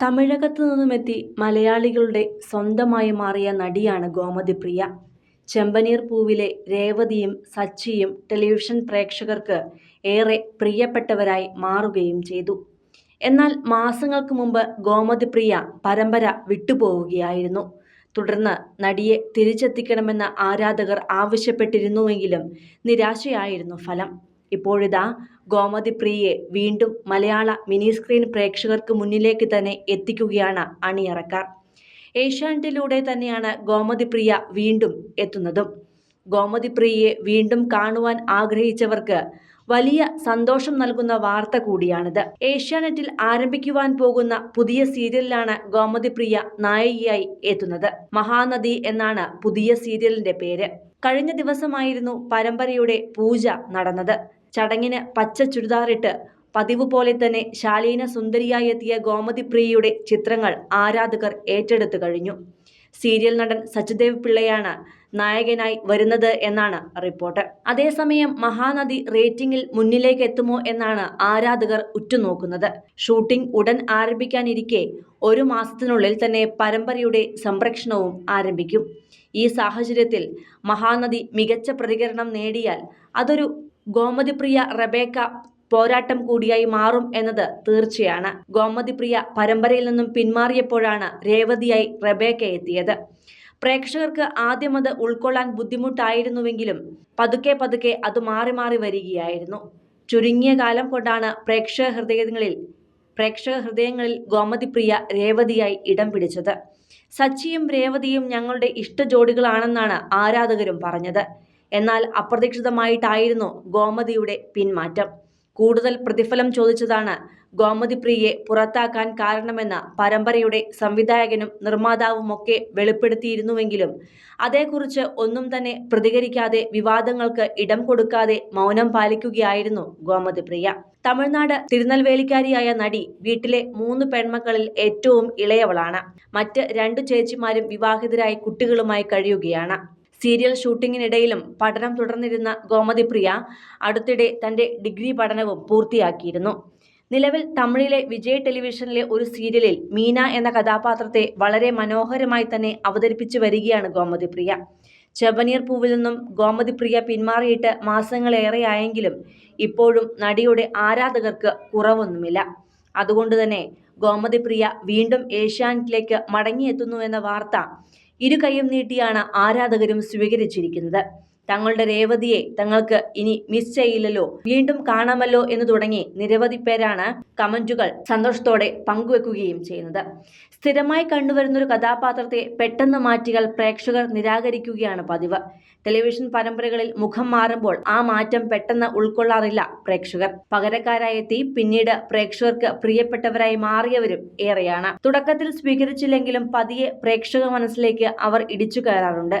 തമിഴകത്തു നിന്നുമെത്തി മലയാളികളുടെ സ്വന്തമായി മാറിയ നടിയാണ് ഗോമതി പ്രിയ. ചെമ്പനീർ പൂവിലെ രേവതിയും സച്ചിയും ടെലിവിഷൻ പ്രേക്ഷകർക്ക് ഏറെ പ്രിയപ്പെട്ടവരായി മാറുകയും ചെയ്തു. എന്നാൽ മാസങ്ങൾക്ക് മുമ്പ് ഗോമതി പ്രിയ പരമ്പര വിട്ടുപോവുകയായിരുന്നു. തുടർന്ന് നടിയെ തിരിച്ചെത്തിക്കണമെന്ന് ആരാധകർ ആവശ്യപ്പെട്ടിരുന്നുവെങ്കിലും നിരാശയായിരുന്നു ഫലം. ഇപ്പോഴിതാ ഗോമതി പ്രിയയെ വീണ്ടും മലയാള മിനി സ്ക്രീൻ പ്രേക്ഷകർക്ക് മുന്നിലേക്ക് തന്നെ എത്തിക്കുകയാണ് അണിയറക്കാർ. ഏഷ്യാനെറ്റിലൂടെ തന്നെയാണ് ഗോമതി പ്രിയ വീണ്ടും എത്തുന്നതും. ഗോമതി പ്രിയയെ വീണ്ടും കാണുവാൻ ആഗ്രഹിച്ചവർക്ക് വലിയ സന്തോഷം നൽകുന്ന വാർത്ത കൂടിയാണിത്. ഏഷ്യാനെറ്റിൽ ആരംഭിക്കുവാൻ പോകുന്ന പുതിയ സീരിയലിലാണ് ഗോമതി പ്രിയ നായികയായി എത്തുന്നത്. മഹാനദി എന്നാണ് പുതിയ സീരിയലിന്റെ പേര്. കഴിഞ്ഞ ദിവസമായിരുന്നു പരമ്പരയുടെ പൂജ നടന്നത്. ചടങ്ങിന് പച്ച ചുരിദാറിട്ട് പതിവ് പോലെ തന്നെ ശാലീന സുന്ദരിയായി എത്തിയ ഗോമതി പ്രിയയുടെ ചിത്രങ്ങൾ ആരാധകർ ഏറ്റെടുത്തു കഴിഞ്ഞു. സീരിയൽ നടൻ സച്ചുദേവ് പിള്ളയാണ് നായകനായി വരുന്നത് എന്നാണ് റിപ്പോർട്ട്. അതേസമയം മഹാനദി റേറ്റിംഗിൽ മുന്നിലേക്ക് എത്തുമോ എന്നാണ് ആരാധകർ ഉറ്റുനോക്കുന്നത്. ഷൂട്ടിംഗ് ഉടൻ ആരംഭിക്കാനിരിക്കെ ഒരു മാസത്തിനുള്ളിൽ തന്നെ പരമ്പരയുടെ സംരക്ഷണവും ആരംഭിക്കും. ഈ സാഹചര്യത്തിൽ മഹാനദി മികച്ച പ്രതികരണം നേടിയാൽ അതൊരു ഗോമതിപ്രിയ റബേക്ക പോരാട്ടം കൂടിയായി മാറും എന്നത് തീർച്ചയാണ്. ഗോമതിപ്രിയ പരമ്പരയിൽ നിന്നും പിന്മാറിയപ്പോഴാണ് രേവതിയായി റബേക്ക എത്തിയത്. പ്രേക്ഷകർക്ക് ആദ്യം അത് ഉൾക്കൊള്ളാൻ ബുദ്ധിമുട്ടായിരുന്നുവെങ്കിലും പതുക്കെ പതുക്കെ അത് മാറി മാറി വരികയായിരുന്നു. ചുരുങ്ങിയ കാലം കൊണ്ടാണ് പ്രേക്ഷക ഹൃദയങ്ങളിൽ പ്രേക്ഷക ഹൃദയങ്ങളിൽ ഗോമതിപ്രിയ രേവതിയായി ഇടം പിടിച്ചത്. സച്ചിയും രേവതിയും ഞങ്ങളുടെ ഇഷ്ട ജോഡികളാണെന്നാണ് ആരാധകരും പറഞ്ഞത്. എന്നാൽ അപ്രതീക്ഷിതമായിട്ടായിരുന്നു ഗോമതിയുടെ പിന്മാറ്റം. കൂടുതൽ പ്രതിഫലം ചോദിച്ചതാണ് ഗോമതി പ്രിയയെ പുറത്താക്കാൻ കാരണമെന്ന് പരമ്പരയുടെ സംവിധായകനും നിർമ്മാതാവുമൊക്കെ വെളിപ്പെടുത്തിയിരുന്നുവെങ്കിലും അതേക്കുറിച്ച് ഒന്നും തന്നെ പ്രതികരിക്കാതെ വിവാദങ്ങൾക്ക് ഇടം കൊടുക്കാതെ മൗനം പാലിക്കുകയായിരുന്നു ഗോമതി പ്രിയ തമിഴ്നാട് തിരുനെൽവേലിക്കാരിയായ നടി വീട്ടിലെ മൂന്ന് പെൺമക്കളിൽ ഏറ്റവും ഇളയവളാണ്. മറ്റ് രണ്ടു ചേച്ചിമാരും വിവാഹിതരായി കുട്ടികളുമായി കഴിയുകയാണ്. സീരിയൽ ഷൂട്ടിങ്ങിനിടയിലും പഠനം തുടർന്നിരുന്ന ഗോമതി പ്രിയ അടുത്തിടെ തന്റെ ഡിഗ്രി പഠനവും പൂർത്തിയാക്കിയിരുന്നു. നിലവിൽ തമിഴിലെ വിജയ് ടെലിവിഷനിലെ ഒരു സീരിയലിൽ മീന എന്ന കഥാപാത്രത്തെ വളരെ മനോഹരമായി തന്നെ അവതരിപ്പിച്ചു വരികയാണ് ഗോമതി പ്രിയ. ചെബനീർ പൂവിൽ നിന്നും ഗോമതി പ്രിയ പിന്മാറിയിട്ട് മാസങ്ങളേറെയായെങ്കിലും ഇപ്പോഴും നടിയുടെ ആരാധകർക്ക് കുറവൊന്നുമില്ല. അതുകൊണ്ട് തന്നെ ഗോമതി പ്രിയ വീണ്ടും ഏഷ്യാനെറ്റിലേക്ക് മടങ്ങിയെത്തുന്നു എന്ന വാർത്ത ഇരു കൈയും നീട്ടിയാണ് ആരാധകരും സ്വീകരിച്ചിരിക്കുന്നത്. തങ്ങളുടെ രേവതിയെ തങ്ങൾക്ക് ഇനി മിസ് ചെയ്യില്ലല്ലോ വീണ്ടും കാണാമല്ലോ എന്ന് തുടങ്ങി നിരവധി പേരാണ് കമന്റുകൾ സന്തോഷത്തോടെ പങ്കുവെക്കുകയും ചെയ്യുന്നത്. സ്ഥിരമായി കണ്ടുവരുന്ന ഒരു കഥാപാത്രത്തെ പെട്ടെന്ന് മാറ്റികൾ പ്രേക്ഷകർ നിരാകരിക്കുകയാണ് പതിവ്. ടെലിവിഷൻ പരമ്പരകളിൽ മുഖം മാറുമ്പോൾ ആ മാറ്റം പെട്ടെന്ന് ഉൾക്കൊള്ളാറില്ല പ്രേക്ഷകർ. പകരക്കാരായെത്തി പിന്നീട് പ്രേക്ഷകർക്ക് പ്രിയപ്പെട്ടവരായി മാറിയവരും ഏറെയാണ്. തുടക്കത്തിൽ സ്വീകരിച്ചില്ലെങ്കിലും പതിയെ പ്രേക്ഷക മനസ്സിലേക്ക് അവർ ഇടിച്ചു കയറാറുണ്ട്.